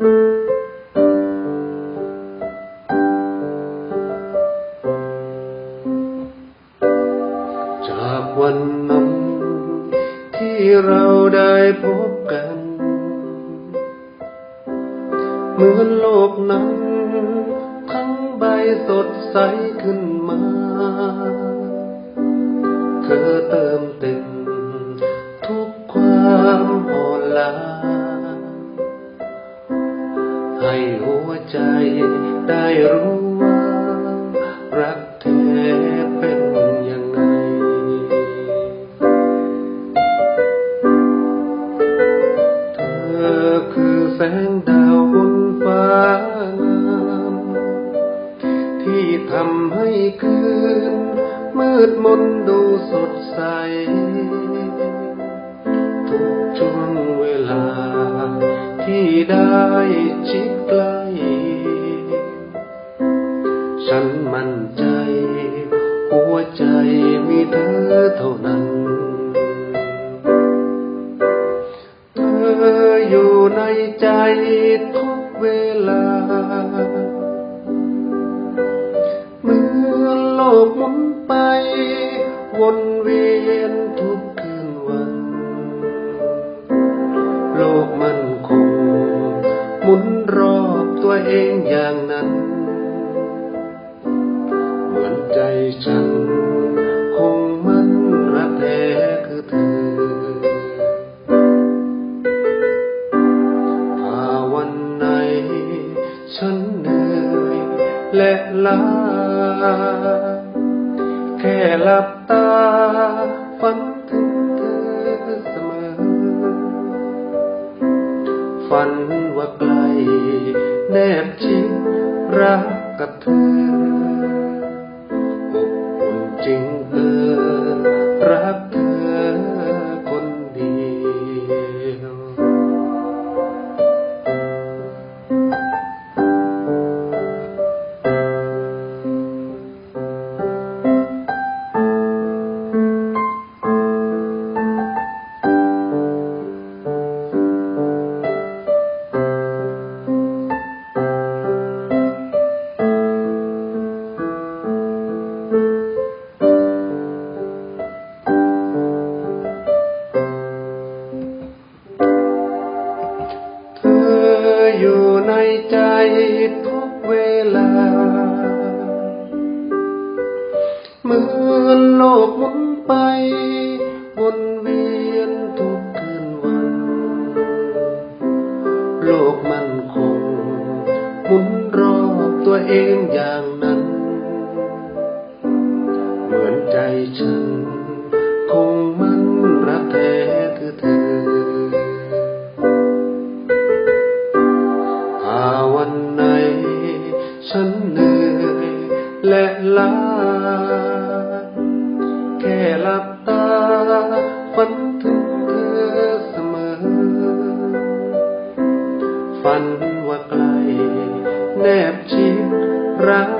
จากวันนั้นที่เราได้พบกัน เหมือนโลกนั้น ทั้งใบสดใสขึ้นมา เธอเติมเต็ม ได้รู้ว่า รักแท้เป็นยังไงเธอคือแสงดาวบนฟ้างามที่ทำให้คืน มืดมนดูสดใส ทุกช่วงเวลาที่ได้ชิดใกล้ ฉันมั่นใจ หัวใจมีเธอเท่านั้น เธออยู่ในใจทุกเวลา เมื่อโลกหมุนไป วนเวียน ลา แค่หลับตาฝันถึงเธอเสมอ ฝันว่าไกลแนบชิดรักกับเธอ ใจทุกเวลา เหมือนโลกหมุนไปวนเวียนทุกคืนวัน โลกมันคงหมุนรอบตัวเองอย่างนั้น เหมือนใจฉัน คงมันรักแท หลับตาฝันถึงเธอเสมอ ฝันว่าไกลแนบชิดรัก